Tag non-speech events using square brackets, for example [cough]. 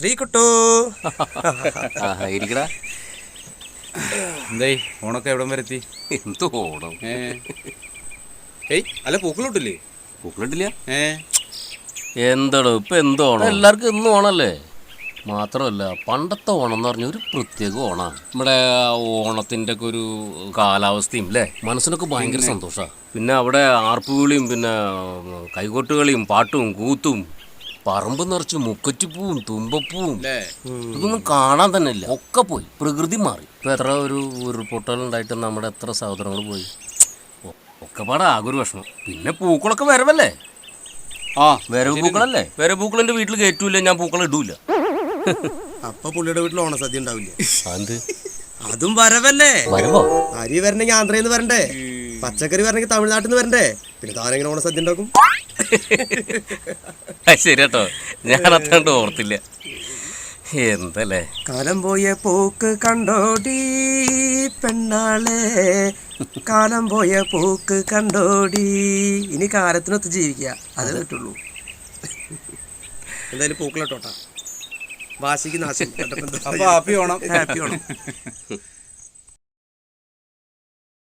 ശ്രീകുട്ടു. ഇരിക്കടാ. എന്തായി ഓണൊക്കെ എവിടം വരെത്തി എന്ത് ഓണം? ഏയ് അല്ല പൂക്കളിട്ടില്ലേ? പൂക്കളിട്ടില്ല? ഏ. എന്താടോ ഇപ്പൊ എന്ത് ഓണം? എല്ലാവർക്കും ഇന്നും ഓണല്ലേ? മാത്രമല്ല പണ്ടത്തെ ഓണം എന്ന് പറഞ്ഞ ഒരു പ്രത്യേക ഓണാണ്. നമ്മുടെ ഓണത്തിന്റെ ഓണത്തിന്റെ ഒക്കെ ഒരു കാലാവസ്ഥയും അല്ലേ? മനസ്സിനൊക്കെ ഭയങ്കര സന്തോഷമാണ് പിന്നെ അവിടെ ആർപ്പുകളിയും പിന്നെ കൈകൊട്ടുകളിയും പാട്ടും കൂത്തും പറമ്പ് നിറച്ച് മുക്കറ്റിപ്പൂവും തുമ്പപ്പൂവും. ഇതൊന്നും കാണാൻ തന്നെ ഇല്ല ഒക്കെ പോയി. പ്രകൃതി മാറി. ഇപ്പൊ എത്ര ഒരു ഉരുൾപൊട്ടൽ ഉണ്ടായിട്ട് നമ്മുടെ എത്ര സഹോദരങ്ങൾ പോയി. ഒ- ഒക്കെ പാടെ ആകെ ഒരു വിഷമം. പിന്നെ പൂക്കളൊക്കെ വരവല്ലേ? ആ. വരവ് പൂക്കളല്ലേ? വരവ് പൂക്കൾ എന്റെ വീട്ടിൽ കയറ്റൂല ഞാൻ പൂക്കൾ ഇടൂല അപ്പൊ പുള്ളിയുടെ വീട്ടിൽ ഓണസദ്യ ഉണ്ടാവില്ലേ? അതും വരവല്ലേ? വരവോ? അരി വരണമെങ്കിൽ ആന്ധ്രയിൽ നിന്ന് വരണ്ടേ? പച്ചക്കറി വരണമെങ്കിൽ തമിഴ്നാട്ടിൽ നിന്ന് വരണ്ടേ? പിന്നെ താനെങ്ങനെ ഓണസദ്യ ഉണ്ടാക്കും? ശരി കേട്ടോ. ഞാൻ അത്രണ്ട് ഓർത്തില്ല. എന്തല്ലേ? കാലം പോയ പോക്ക് കണ്ടോടി പെണ്ണാളെ. കാലം പോയ പോക്ക് കണ്ടോടി. ഇനി കാലത്തിനൊത്ത് ജീവിക്കുക. അതേ പറ്റുള്ളൂ. എന്തായാലും പൂക്കളട്ടോട്ടാ വാശിക്ക് നാശം. [laughs] അപ്പൊ ഹാപ്പി ഓണം. ഹാപ്പി ഓണം.